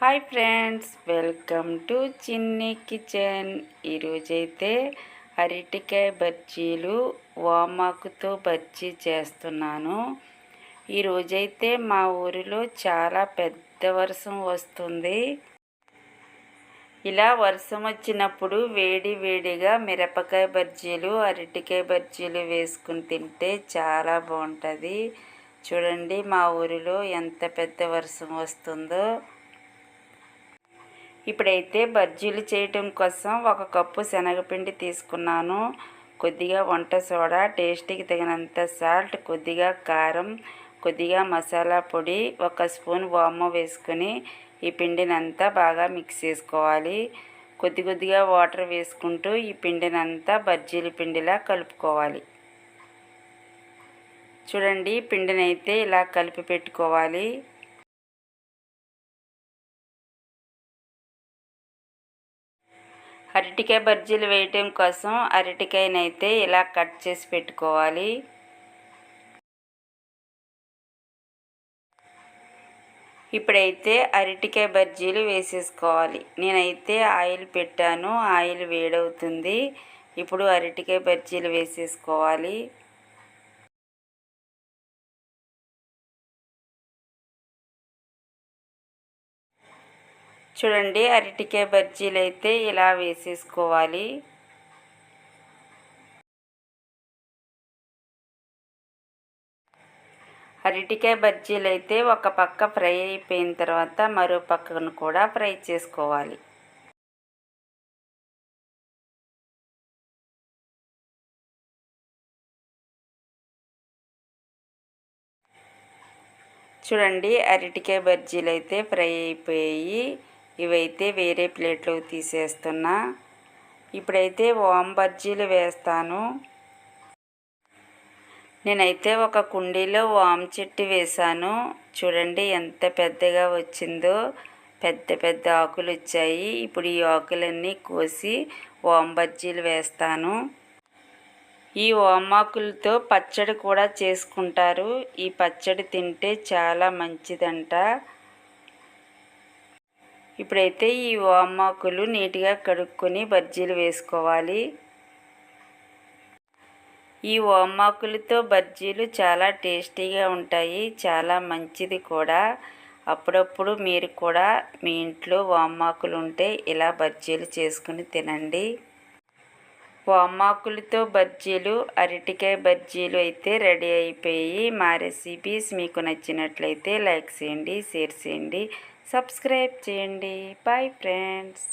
Hi friends welcome to Chinni kitchen. ఈరోజైతే అరటికాయ బజ్జీలు వామాకుతో బజ్జీ చేస్తున్నాను. ఈరోజైతే మా ఊరిలో చాలా పెద్ద వర్షం వస్తుంది. ఇలా వర్షం వచ్చినప్పుడు వేడి వేడిగా మిరపకాయ బజ్జీలు అరటికాయ బజ్జీలు వేసుకుని తింటే చాలా బాగుంటుంది. చూడండి మా ఊరిలో ఎంత పెద్ద వర్షం వస్తుందో. ఇప్పుడైతే బజ్జీలు చేయటం కోసం ఒక కప్పు శనగపిండి తీసుకున్నాను. కొద్దిగా వంట సోడా టేస్ట్కి తగినంత సాల్ట్ కొద్దిగా కారం కొద్దిగా మసాలా పొడి ఒక స్పూన్ వామ వేసుకొని ఈ పిండిని అంతా బాగా మిక్స్ చేసుకోవాలి. కొద్ది కొద్దిగా వాటర్ వేసుకుంటూ ఈ పిండిని అంతా బజ్జీల పిండిలా కలుపుకోవాలి. చూడండి పిండిని అయితే ఇలా కలిపి పెట్టుకోవాలి. అరటికాయ బజ్జీలు వేయటం కోసం అరటికాయనైతే ఇలా కట్ చేసి పెట్టుకోవాలి. ఇప్పుడైతే అరటికాయ బజ్జీలు వేసేసుకోవాలి. నేనైతే ఆయిల్ పెట్టాను. ఆయిల్ వేడవుతుంది. ఇప్పుడు అరటికాయ బజ్జీలు వేసేసుకోవాలి. చూడండి అరటికాయ బజ్జీలు అయితే ఇలా వేసేసుకోవాలి. అరటికాయ బజ్జీలు అయితే ఒక పక్క ఫ్రై అయిపోయిన తర్వాత మరో పక్కను కూడా ఫ్రై చేసుకోవాలి. చూడండి అరటికాయ బజ్జీలు అయితే ఫ్రై అయిపోయాయి. ఇవైతే వేరే ప్లేట్లో తీసేస్తున్నా. ఇప్పుడైతే ఓం బజ్జీలు వేస్తాను. నేనైతే ఒక కుండీలో వామ్ చెట్టు వేశాను. చూడండి ఎంత పెద్దగా వచ్చిందో. పెద్ద పెద్ద ఆకులు వచ్చాయి. ఇప్పుడు ఈ ఆకులన్నీ కోసి ఓం బజ్జీలు వేస్తాను. ఈ ఓమాకులతో పచ్చడి కూడా చేసుకుంటారు. ఈ పచ్చడి తింటే చాలా మంచిదంట. ఇప్పుడైతే ఈ వామాకులు నీట్గా కడుక్కొని బజ్జీలు వేసుకోవాలి. ఈ ఓమాకులతో బజ్జీలు చాలా టేస్టీగా ఉంటాయి చాలా మంచిది కూడా. అప్పుడప్పుడు మీరు కూడా మీ ఇంట్లో వామాకులు ఉంటే ఇలా బజ్జీలు చేసుకుని తినండి. వామాకులతో బజ్జీలు అరటికాయ బజ్జీలు అయితే రెడీ అయిపోయి మా రెసిపీస్ మీకు నచ్చినట్లయితే లైక్ చేయండి షేర్ చేయండి సబ్స్క్రైబ్ చేయండి. Bye friends